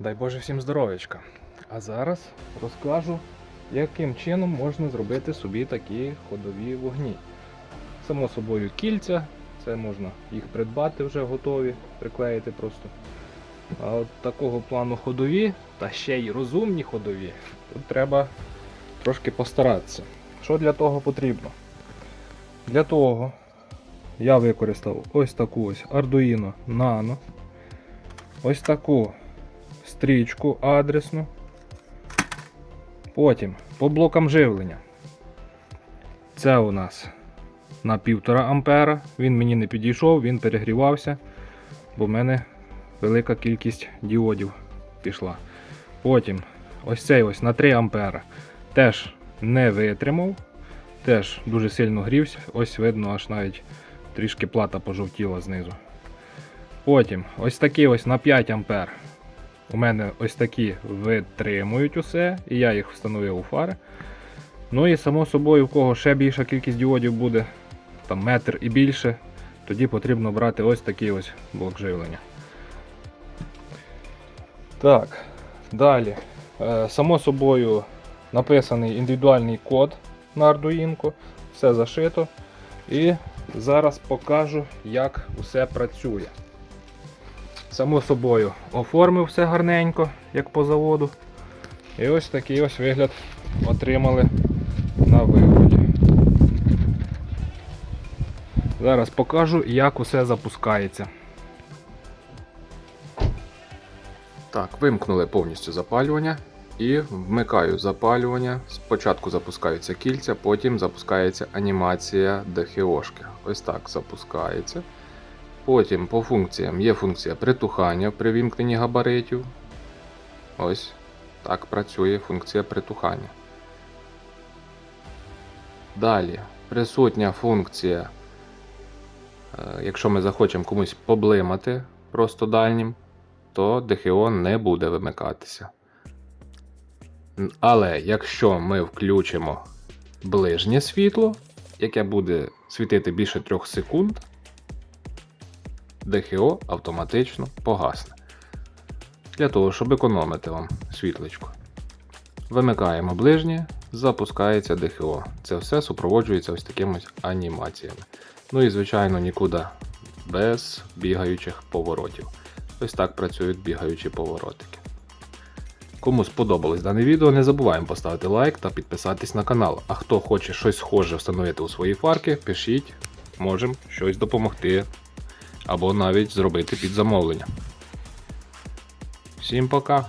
Дай Боже всім здоров'ячка. А зараз розкажу, яким чином можна зробити собі такі ходові вогні. Само собою кільця, це можна їх придбати вже готові, приклеїти просто. А от такого плану ходові, та ще й розумні ходові, тут треба трошки постаратися. Що для того потрібно? Для того я використав ось таку ось Arduino Nano, ось таку стрічку адресну. Потім по блокам живлення. Це у нас на 1,5 ампера. Він мені не підійшов, він перегрівався, бо в мене велика кількість діодів пішла. Потім ось цей ось на 3 ампера теж не витримав, теж дуже сильно грівся. Ось видно, аж навіть трішки плата пожовтіла знизу. Потім ось такий ось на 5 ампер. У мене ось такі витримують усе, і я їх встановив у фари. Ну і само собою, у кого ще більша кількість діодів буде, там метр і більше, тоді потрібно брати ось такий ось блок живлення. Так, далі. Е, само собою написаний індивідуальний код на Arduino, все зашито. І зараз покажу, як усе працює. Само собою оформив все гарненько, як по заводу. І ось такий ось вигляд отримали на виході. Зараз покажу, як усе запускається. Так, вимкнули повністю запалювання і вмикаю запалювання. Спочатку запускаються кільця, потім запускається анімація ДХОшки. Ось так запускається. Потім по функціям є функція притухання при вімкненні габаритів. Ось так працює функція притухання. Далі присутня функція, е, якщо ми захочемо комусь поблимати просто дальнім, то ДХО не буде вимикатися. Але якщо ми включимо ближнє світло, яке буде світити більше 3 секунд, ДХО автоматично погасне. Для того, щоб економити вам світлечко. Вимикаємо ближнє, запускається ДХО. Це все супроводжується ось такими анімаціями. Ну і, звичайно, нікуди без бігаючих поворотів. Ось так працюють бігаючі поворотики. Кому сподобалось дане відео, не забуваємо поставити лайк та підписатись на канал. А хто хоче щось схоже встановити у свої фарки, пишіть, можемо щось допомогти або навіть зробити під замовлення. Всім пока!